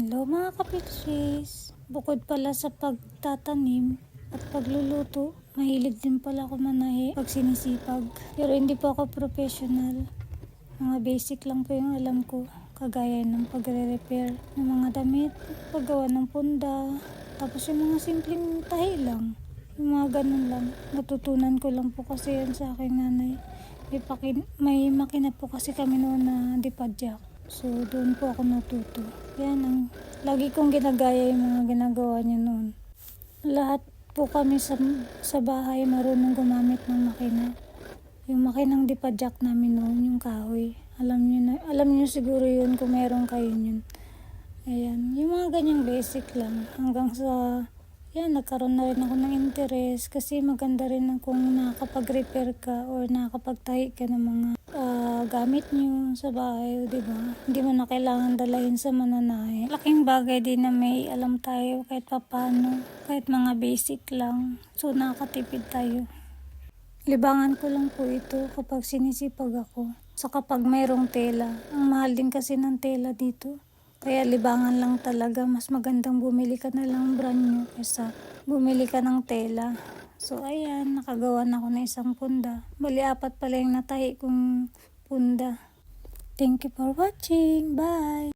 Hello mga kapitsis! Bukod pala sa pagtatanim at pagluluto, mahilig din pala ako manahi pag sinisipag. Pero hindi po ako professional. Mga basic lang po yung alam ko. Kagaya ng pagre-repair ng mga damit, paggawa ng punda, tapos yung mga simpleng tahi lang. Yung mga ganun lang. Natutunan ko lang po kasi yan sa aking nanay. May, pakin- may makina po kasi kami noon na dipadyak. So, doon po ako natuto. Yan ang lagi kong ginagaya yung mga ginagawa niya noon. Lahat po kami sa, sa bahay marunong gumamit ng makina. Yung makinang dipadyak namin noon, yung kahoy. Alam niyo na, alam niyo siguro yun kung meron kayo yun. Ayan, yung mga ganyang basic lang. Hanggang sa, yan, nagkaroon na rin ako ng interest kasi maganda rin kung nakakapag-repair ka or nakakapagtahi ka ng mga gamit niyo sa bahay, di ba? Hindi mo na kailangan dalahin sa mananahe. Laking bagay din na may alam tayo kahit papano, kahit mga basic lang. So, nakakatipid tayo. Libangan ko lang po ito kapag sinisipag ako. So kapag mayroong tela, ang mahal din kasi ng tela dito. Kaya libangan lang talaga, mas magandang bumili ka na lang brand new kaysa bumili ka ng tela. So ayan, nakagawa na ako ng isang punda. Bali apat pala yung natahi kong punda. Thank you for watching. Bye!